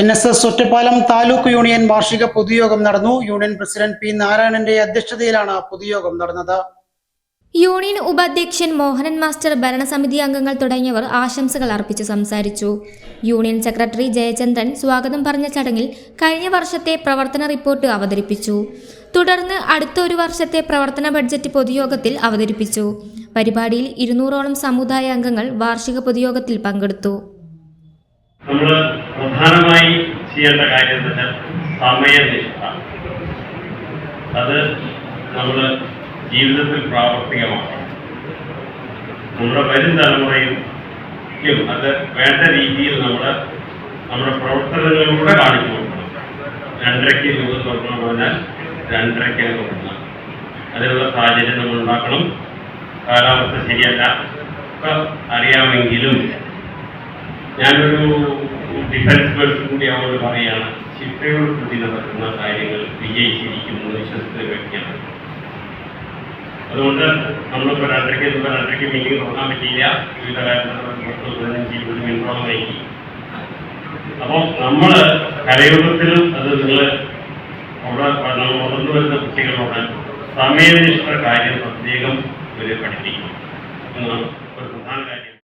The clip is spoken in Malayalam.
N S S Ottapalam taluk union വാർഷിക പൊതുയോഗം നടന്നു. യൂണിയൻ പ്രസിഡന്റ് പി നാരായണന്റെ അധ്യക്ഷതയിലാണ് പൊതുയോഗം നടന്നത്. യൂണിയൻ ഉപാധ്യക്ഷൻ മോഹനൻ മാസ്റ്റർ ഭരണസമിതി അംഗങ്ങൾ തുടങ്ങിയവർ ആശംസകൾ അർപ്പിച്ച് സംസാരിച്ചു. യൂണിയൻ സെക്രട്ടറി ജയചന്ദ്രൻ സ്വാഗതം പറഞ്ഞ ചടങ്ങിൽ കഴിഞ്ഞ വർഷത്തെ പ്രവർത്തന റിപ്പോർട്ട് അവതരിപ്പിച്ചു. തുടർന്ന് അടുത്ത ഒരു വർഷത്തെ പ്രവർത്തന ബഡ്ജറ്റ് പൊതുയോഗത്തിൽ അവതരിപ്പിച്ചു. പരിപാടിയിൽ ഇരുന്നൂറോളം സമുദായ അംഗങ്ങൾ വാർഷിക പൊതുയോഗത്തിൽ പങ്കെടുത്തു. നമ്മൾ പ്രധാനമായി ചെയ്യേണ്ട കാര്യം തന്നെ സമയനിഷ്ഠ അത് നമ്മൾ ജീവിതത്തിൽ പ്രാവർത്തികമാക്കണം നമ്മുടെ വരും തലമുറയും അത് വേണ്ട രീതിയിൽ നമ്മൾ നമ്മുടെ പ്രവർത്തനങ്ങളിലൂടെ കാണിച്ചു കൊടുക്കണം രണ്ടരയ്ക്ക് യോഗം തുറക്കണം പറഞ്ഞാൽ രണ്ടരയ്ക്ക് തുറക്കണം അതിനുള്ള സാഹചര്യം നമ്മൾ ഉണ്ടാക്കണം. കാലാവസ്ഥ ശരിയല്ല. അറിയാമെങ്കിലും ഞാനൊരു ഡിഫൻസ് പേഴ്സൺ കൂടി അവരോട് പറയാണ് ശിക്ഷയോട് പ്രതി നടക്കുന്ന കാര്യങ്ങൾ വിജയിച്ചിരിക്കുന്നു വിശ്വസിക്കുന്ന വ്യക്തിയാണ്. അതുകൊണ്ട് നമ്മളിപ്പോൾ രണ്ടരയ്ക്ക് ഇപ്പോൾ രണ്ടരയ്ക്ക് മീറ്റിംഗ് തുടങ്ങാൻ പറ്റിയില്ല. വിവിധ പത്ത് പതിനഞ്ച് ഇരുപത് അപ്പോൾ നമ്മൾ കലയുഗത്തിലും അത് നിങ്ങൾ അവിടെ നമ്മൾ വളർന്നു വരുന്ന കുട്ടികളോട് സമയനിഷ്ഠ കാര്യം പ്രത്യേകം ഇവരെ പഠിപ്പിക്കണം എന്നാണ് ഒരു പ്രധാന കാര്യം.